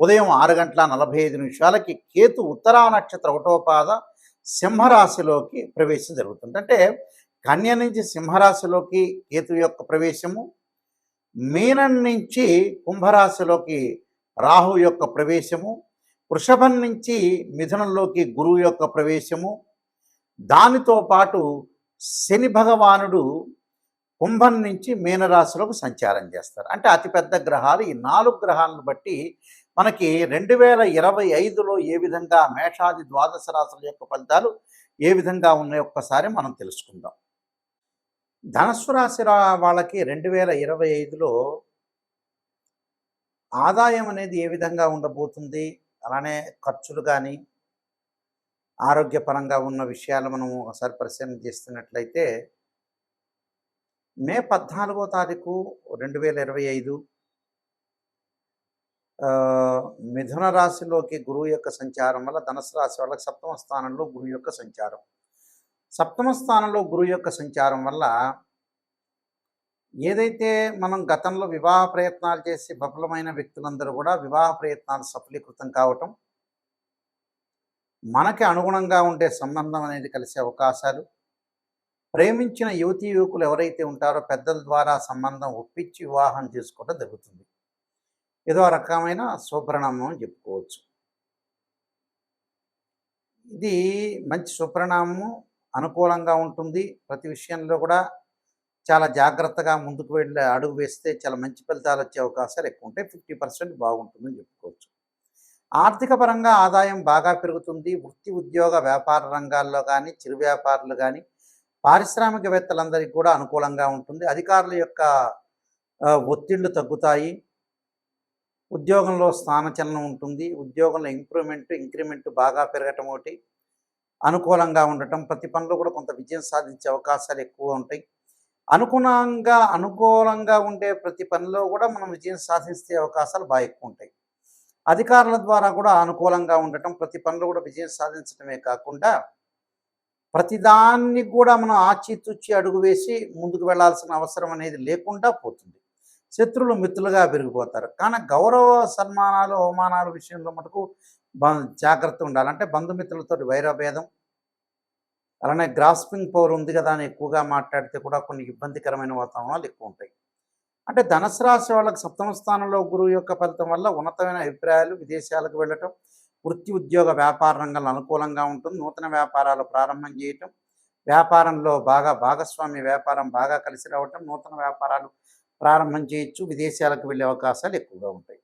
ఉదయం ఆరు గంటల నలభై ఐదు నిమిషాలకి కేతు ఉత్తరా నక్షత్ర ఒకటో పాద సింహరాశిలోకి ప్రవేశం జరుగుతుంది. అంటే కన్య నుంచి సింహరాశిలోకి కేతు యొక్క ప్రవేశము మీనం నుంచి కుంభరాశిలోకి రాహు యొక్క ప్రవేశము వృషభం నుంచి మిథునంలోకి గురువు యొక్క ప్రవేశము దానితో పాటు శని భగవానుడు కుంభం నుంచి మీనరాశిలోకి సంచారం చేస్తారు. అంటే అతిపెద్ద గ్రహాలు ఈ నాలుగు గ్రహాలను బట్టి మనకి రెండు వేల ఇరవై ఐదులో ఏ విధంగా మేషాది ద్వాదశ రాశుల యొక్క ఫలితాలు ఏ విధంగా ఉన్నాయి ఒక్కసారి మనం తెలుసుకుందాం. ధనస్సు రాశి వాళ్ళకి రెండు వేల ఇరవై ఐదులో ఆదాయం అనేది ఏ విధంగా ఉండబోతుంది? అలానే ఖర్చులు కానీ ఆరోగ్యపరంగా ఉన్న విషయాలు మనం ఒకసారి పరిశీలన చేస్తున్నట్లయితే మే పద్నాలుగో తారీఖు రెండు వేల ఇరవై ఐదు మిథున రాశిలోకి గురువు యొక్క సంచారం వల్ల ధనుసు రాశి వాళ్ళకి సప్తమ స్థానంలో గురువు యొక్క సంచారం. సప్తమ స్థానంలో గురువు యొక్క సంచారం వల్ల ఏదైతే మనం గతంలో వివాహ ప్రయత్నాలు చేసి విఫలమైన వ్యక్తులందరూ కూడా వివాహ ప్రయత్నాలు సఫలీకృతం కావటం మనకి అనుగుణంగా ఉండే సంబంధం అనేది కలిసే అవకాశాలు ప్రేమించిన యువతీ యువకులు ఎవరైతే ఉంటారో పెద్దల ద్వారా సంబంధం ఒప్పించి వివాహం చేసుకోవడం జరుగుతుంది. ఏదో రకమైన శుభ్రనామం అని చెప్పుకోవచ్చు. ఇది మంచి శుభ్రనామము అనుకూలంగా ఉంటుంది. ప్రతి విషయంలో కూడా చాలా జాగ్రత్తగా ముందుకు వెళ్ళి అడుగు వేస్తే చాలా మంచి ఫలితాలు వచ్చే అవకాశాలు ఎక్కువ ఉంటాయి. ఫిఫ్టీ పర్సెంట్ బాగుంటుందని చెప్పుకోవచ్చు. ఆర్థిక పరంగా ఆదాయం బాగా పెరుగుతుంది. వృత్తి ఉద్యోగ వ్యాపార రంగాల్లో కానీ చిరు వ్యాపారులు కానీ పారిశ్రామికవేత్తలందరికీ కూడా అనుకూలంగా ఉంటుంది. అధికారుల యొక్క ఒత్తిళ్ళు తగ్గుతాయి. ఉద్యోగంలో స్థానచలనం ఉంటుంది. ఉద్యోగంలో ఇంప్రూవ్మెంట్ ఇంక్రిమెంట్ బాగా పెరగటం ఒకటి. అనుకూలంగా ఉండటం. ప్రతి పనిలో కూడా కొంత విజయం సాధించే అవకాశాలు ఎక్కువ ఉంటాయి. అనుగుణంగా అనుకూలంగా ఉండే ప్రతి పనిలో కూడా మనం విజయం సాధించే అవకాశాలు బాగా ఎక్కువ ఉంటాయి. అధికారుల ద్వారా కూడా అనుకూలంగా ఉండటం ప్రతి పనిలో కూడా విజయం సాధించడమే కాకుండా ప్రతిదాన్ని కూడా మనం ఆచితూచి అడుగు వేసి ముందుకు వెళ్ళాల్సిన అవసరం అనేది లేకుండా పోతుంది. శత్రులు మిత్రులుగా పెరిగిపోతారు. కానీ గౌరవ సన్మానాలు అవమానాల విషయంలో మటుకు జాగ్రత్త ఉండాలంటే బంధుమిత్రులతో వైరభేదం అలానే గ్రాస్పింగ్ పవర్ ఉంది కదా అని ఎక్కువగా మాట్లాడితే కూడా కొన్ని ఇబ్బందికరమైన వాతావరణాలు ఎక్కువ ఉంటాయి. అంటే ధనుసు రాశి వాళ్ళకి సప్తమ స్థానంలో గురువు యొక్క ఫలితం వల్ల ఉన్నతమైన అభిప్రాయాలు విదేశాలకు వెళ్ళటం వృత్తి ఉద్యోగ వ్యాపార రంగంలో అనుకూలంగా ఉంటుంది. నూతన వ్యాపారాలు ప్రారంభం చేయటం వ్యాపారంలో బాగా భాగస్వామ్య వ్యాపారం బాగా కలిసి రావటం నూతన వ్యాపారాలు ప్రారంభం చేయొచ్చు విదేశాలకు వెళ్ళే అవకాశాలు ఎక్కువగా ఉంటాయి.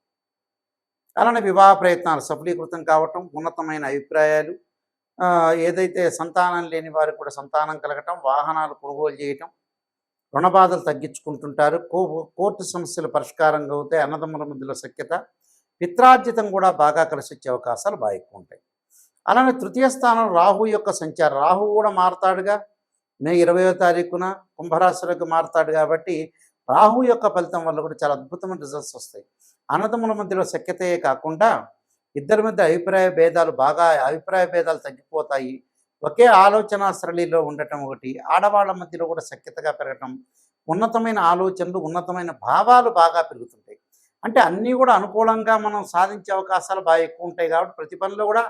అలానే వివాహ ప్రయత్నాలు సఫలీకృతం కావటం ఉన్నతమైన అభిప్రాయాలు ఆ, ఏదైతే సంతానం లేని వారికి కూడా సంతానం కలగటం వాహనాలు కొనుగోలు చేయటం రుణ బాధలు తగ్గించుకుంటుంటారు కో కోర్టు సమస్యలు పరిష్కారంగా అవుతాయి అన్నదమ్ముల మధ్యలో సఖ్యత పిత్రార్జితం కూడా బాగా కలిసి వచ్చే అవకాశాలు బాగా ఎక్కువ ఉంటాయి. అలానే తృతీయ స్థానం రాహు యొక్క సంచారం రాహు కూడా మారతాడుగా మే ఇరవయో తారీఖున కుంభరాశిలోకి మారతాడు కాబట్టి రాహు యొక్క ఫలితం వల్ల కూడా చాలా అద్భుతమైన రిజల్ట్స్ వస్తాయి. అన్నదమ్ముల మధ్యలో సఖ్యతే కాకుండా ఇద్దరి మధ్య అభిప్రాయ భేదాలు బాగా అభిప్రాయ భేదాలు తగ్గిపోతాయి. ఒకే ఆలోచన సరళిలో ఉండటం ఒకటి ఆడవాళ్ళ మధ్యలో కూడా సఖ్యతగా పెరగటం ఉన్నతమైన ఆలోచనలు ఉన్నతమైన భావాలు బాగా పెరుగుతుంటాయి. అంటే అన్నీ కూడా అనుకూలంగా మనం సాధించే అవకాశాలు బాగా ఎక్కువ ఉంటాయి కాబట్టి ప్రతి పనిలో కూడా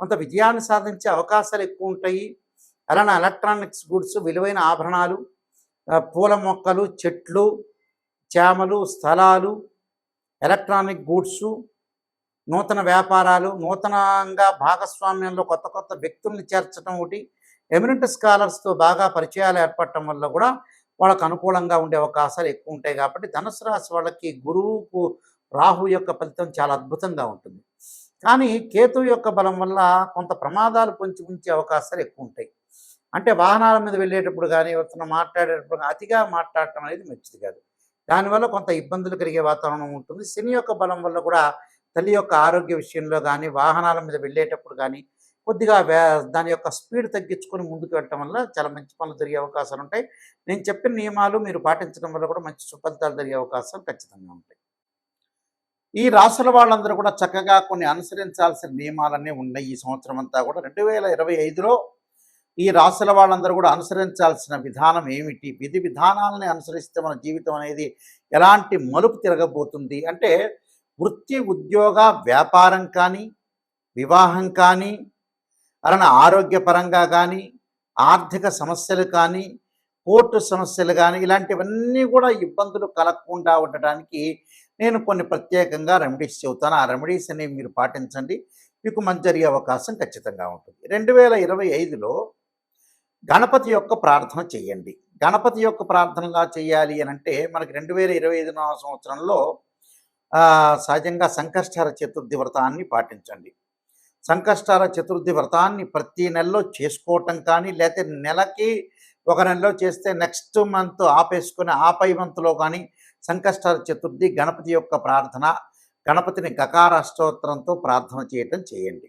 కొంత విజయాన్ని సాధించే అవకాశాలు ఎక్కువ ఉంటాయి. అలానే ఎలక్ట్రానిక్స్ గుడ్స్ విలువైన ఆభరణాలు పూల మొక్కలు చెట్లు చేమలు స్థలాలు ఎలక్ట్రానిక్ గూడ్స్ నూతన వ్యాపారాలు నూతనంగా భాగస్వామ్యంలో కొత్త కొత్త వ్యక్తుల్ని చేర్చడం ఒకటి ఎమినెంట్ స్కాలర్స్తో బాగా పరిచయాలు ఏర్పడటం వల్ల కూడా వాళ్ళకు అనుకూలంగా ఉండే అవకాశాలు ఎక్కువ ఉంటాయి కాబట్టి ధనుసు రాశి వాళ్ళకి గురువుకు రాహు యొక్క ఫలితం చాలా అద్భుతంగా ఉంటుంది. కానీ కేతు యొక్క బలం వల్ల కొంత ప్రమాదాలు పొంచి ఉంచే అవకాశాలు ఎక్కువ ఉంటాయి. అంటే వాహనాల మీద వెళ్ళేటప్పుడు కానీ ఎవరితో మాట్లాడేటప్పుడు అతిగా మాట్లాడటం అనేది మంచిది కాదు. దానివల్ల కొంత ఇబ్బందులు కలిగే వాతావరణం ఉంటుంది. శని యొక్క బలం వల్ల కూడా తల్లి యొక్క ఆరోగ్య విషయంలో కానీ వాహనాల మీద వెళ్ళేటప్పుడు కానీ కొద్దిగా దాని యొక్క స్పీడ్ తగ్గించుకొని ముందుకు వెళ్ళటం వల్ల చాలా మంచి పనులు జరిగే అవకాశాలు ఉంటాయి. నేను చెప్పిన నియమాలు మీరు పాటించడం వల్ల కూడా మంచి సుఫలితాలు జరిగే అవకాశాలు ఖచ్చితంగా ఉంటాయి. ఈ రాసుల వాళ్ళందరూ కూడా చక్కగా కొన్ని అనుసరించాల్సిన నియమాలన్నీ ఉన్నాయి. ఈ సంవత్సరం అంతా కూడా రెండు వేల ఇరవై ఐదులో ఈ రాసుల వాళ్ళందరూ కూడా అనుసరించాల్సిన విధానం ఏమిటి? విధి విధానాలని అనుసరిస్తే మన జీవితం అనేది ఎలాంటి మలుపు తిరగబోతుంది? అంటే వృత్తి ఉద్యోగ వ్యాపారం కానీ వివాహం కానీ అలానే ఆరోగ్యపరంగా కానీ ఆర్థిక సమస్యలు కానీ కోర్టు సమస్యలు కానీ ఇలాంటివన్నీ కూడా ఇబ్బందులు కలగకుండా ఉండటానికి నేను కొన్ని ప్రత్యేకంగా రెమెడీస్ చెబుతాను. ఆ రెమెడీస్ అనేవి మీరు పాటించండి. మీకు మంచి జరిగే అవకాశం ఖచ్చితంగా ఉంటుంది. రెండు వేల ఇరవై ఐదులో గణపతి యొక్క ప్రార్థన చేయండి. గణపతి యొక్క ప్రార్థనగా చేయాలి అని అంటే మనకి రెండు వేల ఇరవై ఐదు సంవత్సరంలో సహజంగా సంకష్టార చతుర్థి వ్రతాన్ని పాటించండి. సంకష్టార చతుర్థి వ్రతాన్ని ప్రతి నెలలో చేసుకోవటం కానీ లేకపోతే నెలకి ఒక నెలలో చేస్తే నెక్స్ట్ మంత్ ఆపేసుకుని ఆపై మంత్లో కానీ సంకష్టార చతుర్థి గణపతి యొక్క ప్రార్థన గణపతిని గకారాష్టోత్తరంతో ప్రార్థన చేయటం చేయండి.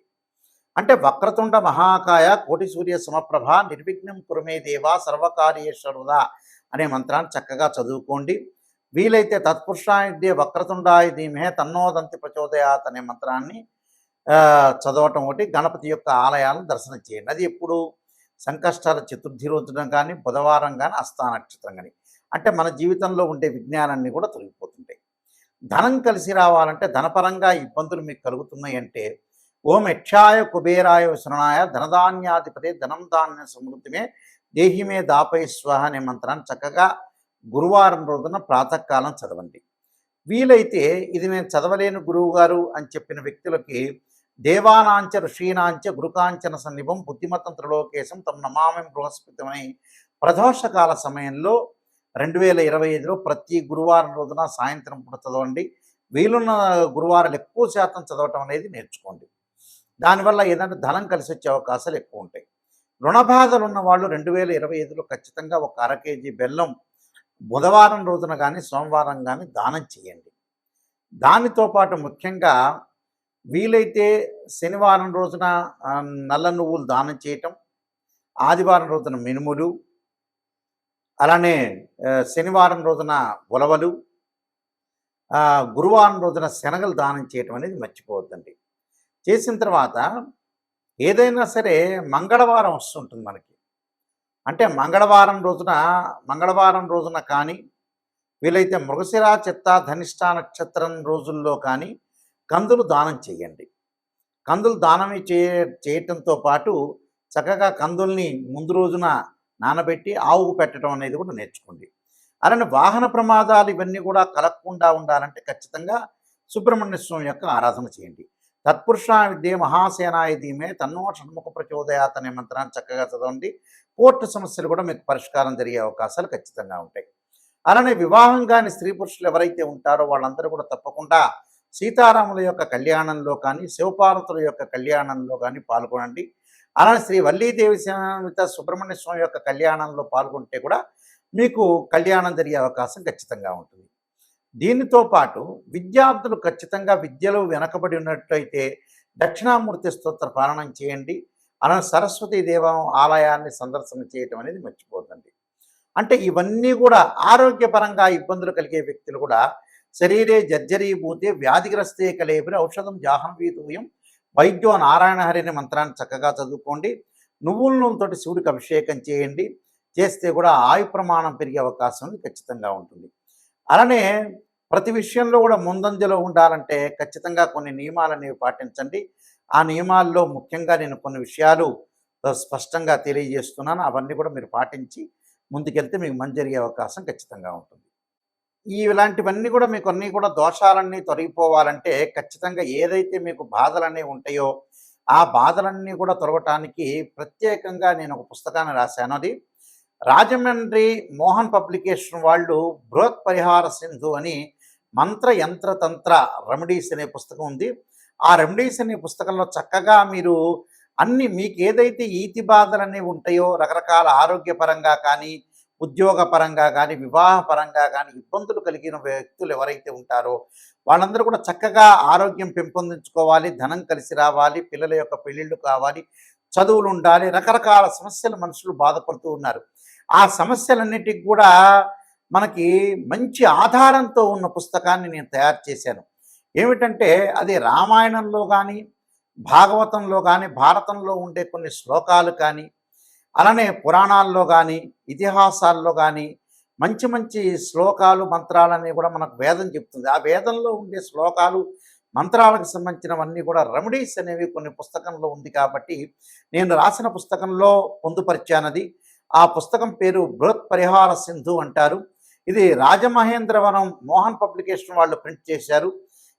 అంటే వక్రతుండ మహాకాయ కోటి సూర్య సమప్రభ నిర్విఘ్నం కురుమే దేవా సర్వకార్యేశ్వరుదా అనే మంత్రాన్ని చక్కగా చదువుకోండి. వీలైతే తత్పురుషాయుధ్య వక్రతుండాయ ధీమే తన్నోదంతి ప్రచోదయాత్ అనే మంత్రాన్ని చదవటం ఒకటి గణపతి యొక్క ఆలయాలను దర్శనం చేయండి. అది ఎప్పుడు? సంకష్టాల చతుర్థి రోజున కానీ బుధవారం కానీ అస్థా నక్షత్రం కానీ అంటే మన జీవితంలో ఉండే విజ్ఞానాన్ని కూడా తొలగిపోతుంటాయి. ధనం కలిసి రావాలంటే ధనపరంగా ఇబ్బందులు మీకు కలుగుతున్నాయి అంటే ఓం యక్షాయ కుబేరాయ శరణాయ ధనధాన్యాధిపతి ధనం ధాన్య సమృద్ధిమే దేహిమే దాపై స్వహ అనే మంత్రాన్ని చక్కగా గురువారం రోజున ప్రాతకాలం చదవండి. వీలైతే ఇది నేను చదవలేని గురువు గారు అని చెప్పిన వ్యక్తులకి దేవానాంచ ఋషీనాంచ గురుకాంచన సన్నిభం బుద్ధిమతం త్రిలోకేశం తమ నమామి బృహస్పతిమని ప్రదోషకాల సమయంలో రెండు వేల ఇరవై ఐదులో ప్రతి గురువారం రోజున సాయంత్రం పూట చదవండి. వీలున్న గురువారాలు ఎక్కువ శాతం చదవటం అనేది నేర్చుకోండి. దానివల్ల ఏదంటే ధనం కలిసి వచ్చే అవకాశాలు ఎక్కువ ఉంటాయి రుణ బాధలు ఉన్న వాళ్ళు రెండు వేల ఇరవై ఐదులో ఖచ్చితంగా ఒక అర కేజీ బెల్లం బుధవారం రోజున కానీ సోమవారం కానీ దానం చేయండి. దానితో పాటు ముఖ్యంగా వీలైతే శనివారం రోజున నల్ల నువ్వులు దానం చేయటం ఆదివారం రోజున మినుములు అలానే శనివారం రోజున ఉలవలు గురువారం రోజున శనగలు దానం చేయటం అనేది మర్చిపోవద్దండి. చేసిన తర్వాత ఏదైనా సరే మంగళవారం వస్తుంటుంది మనకి. అంటే మంగళవారం రోజున మంగళవారం రోజున కానీ వీలైతే మృగశిర చిత్త ధనిష్ట నక్షత్రం రోజుల్లో కానీ కందులు దానం చేయండి. కందులు దానం చే చేయటంతో పాటు చక్కగా కందుల్ని ముందు రోజున నానబెట్టి ఆవుకు పెట్టడం అనేది కూడా నేర్చుకోండి. అలానే వాహన ప్రమాదాలు ఇవన్నీ కూడా కలగకుండా ఉండాలంటే ఖచ్చితంగా సుబ్రహ్మణ్య స్వామి యొక్క ఆరాధన చేయండి. తత్పురుష విద్య మహాసేనాయ ధీమే తన్నో షణ్ముఖ ప్రచోదయాత్ అనే మంత్రాన్ని చక్కగా చదవండి. కోర్టు సమస్యలు కూడా మీకు పరిష్కారం జరిగే అవకాశాలు ఖచ్చితంగా ఉంటాయి. అలానే వివాహం కాని స్త్రీ పురుషులు ఎవరైతే ఉంటారో వాళ్ళందరూ కూడా తప్పకుండా సీతారాముల యొక్క కళ్యాణంలో కానీ శివపార్వతుల యొక్క కళ్యాణంలో కానీ పాల్గొనండి. అలానే శ్రీ వల్లీదేవి సమేత సుబ్రహ్మణ్య స్వామి యొక్క కళ్యాణంలో పాల్గొంటే కూడా మీకు కళ్యాణం జరిగే అవకాశం ఖచ్చితంగా ఉంటుంది. దీనితో పాటు విద్యార్థులు ఖచ్చితంగా విద్యలో వెనకబడి ఉన్నట్లయితే దక్షిణామూర్తి స్తోత్ర పాలనం చేయండి. అన సరస్వతీ దేవం ఆలయాన్ని సందర్శన చేయటం అనేది మర్చిపోతుంది అంటే ఇవన్నీ కూడా ఆరోగ్యపరంగా ఇబ్బందులు కలిగే వ్యక్తులు కూడా శరీరే జర్జరీభూతే వ్యాధిగ్రస్తే కలేబిరి ఔషధం జాహం వీతూయం వైద్యో నారాయణహరిని మంత్రాన్ని చక్కగా చదువుకోండి. నువ్వుల నూనెతోటి శివుడికి అభిషేకం చేయండి. చేస్తే కూడా ఆయు ప్రమాణం పెరిగే అవకాశం ఖచ్చితంగా ఉంటుంది. అలానే ప్రతి విషయంలో కూడా ముందంజలో ఉండాలంటే ఖచ్చితంగా కొన్ని నియమాలు అనేవి పాటించండి. ఆ నియమాల్లో ముఖ్యంగా నేను కొన్ని విషయాలు స్పష్టంగా తెలియజేస్తున్నాను. అవన్నీ కూడా మీరు పాటించి ముందుకెళ్తే మీకు మంచి జరిగే అవకాశం ఖచ్చితంగా ఉంటుంది. ఈ ఇలాంటివన్నీ కూడా మీకు అన్నీ కూడా దోషాలన్నీ తొలగిపోవాలంటే ఖచ్చితంగా ఏదైతే మీకు బాధలన్నీ ఉంటాయో ఆ బాధలన్నీ కూడా తొలగటానికి ప్రత్యేకంగా నేను ఒక పుస్తకాన్ని రాశాను. అది రాజమండ్రి మోహన్ పబ్లికేషన్ వాళ్ళు బృహత్ పరిహార సింధు అని మంత్ర యంత్ర తంత్ర రెమెడీస్ అనే పుస్తకం ఉంది. ఆ రెమెడీస్ అనే పుస్తకంలో చక్కగా మీరు అన్ని మీకు ఏదైతే ఈతి బాధలు అనేవి ఉంటాయో రకరకాల ఆరోగ్యపరంగా కానీ ఉద్యోగపరంగా కానీ వివాహపరంగా కానీ ఇబ్బందులు కలిగిన వ్యక్తులు ఎవరైతే ఉంటారో వాళ్ళందరూ కూడా చక్కగా ఆరోగ్యం పెంపొందించుకోవాలి ధనం కలిసి రావాలి పిల్లల యొక్క పెళ్ళిళ్ళు కావాలి చదువులు ఉండాలి రకరకాల సమస్యలు మనుషులు బాధపడుతూ ఉన్నారు. ఆ సమస్యలన్నిటికి కూడా మనకి మంచి ఆధారంతో ఉన్న పుస్తకాన్ని నేను తయారు చేశాను. ఏమిటంటే అది రామాయణంలో కానీ భాగవతంలో కానీ భారతంలో ఉండే కొన్ని శ్లోకాలు కానీ అలానే పురాణాల్లో కానీ ఇతిహాసాల్లో కానీ మంచి మంచి శ్లోకాలు మంత్రాలన్నీ కూడా మనకు వేదం చెప్తుంది. ఆ వేదంలో ఉండే శ్లోకాలు మంత్రాలకు సంబంధించినవన్నీ కూడా రెమెడీస్ అనేవి కొన్ని పుస్తకంలో ఉంది కాబట్టి నేను రాసిన పుస్తకంలో పొందుపరిచానది. ఆ పుస్తకం పేరు బృహత్ పరిహార సింధు అంటారు. ఇది రాజమహేంద్రవనం మోహన్ పబ్లికేషన్ వాళ్ళు ప్రింట్ చేశారు.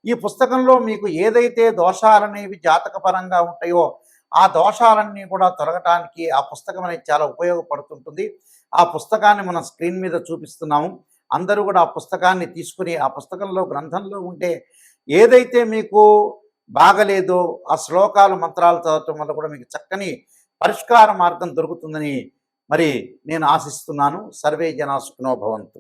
ఈ పుస్తకంలో మీకు ఏదైతే దోషాలనేవి జాతకపరంగా ఉంటాయో ఆ దోషాలన్నీ కూడా తొలగటానికి ఆ పుస్తకం అనేది చాలా ఉపయోగపడుతుంటుంది. ఆ పుస్తకాన్ని మనం స్క్రీన్ మీద చూపిస్తున్నాము. అందరూ కూడా ఆ పుస్తకాన్ని తీసుకుని ఆ పుస్తకంలో గ్రంథంలో ఉంటే ఏదైతే మీకు బాగలేదో ఆ శ్లోకాలు మంత్రాలు చదవటం వల్ల కూడా మీకు చక్కని పరిష్కార మార్గం దొరుకుతుందని మరి నేను ఆశిస్తున్నాను సర్వే జనా సుఖినో భవంతు.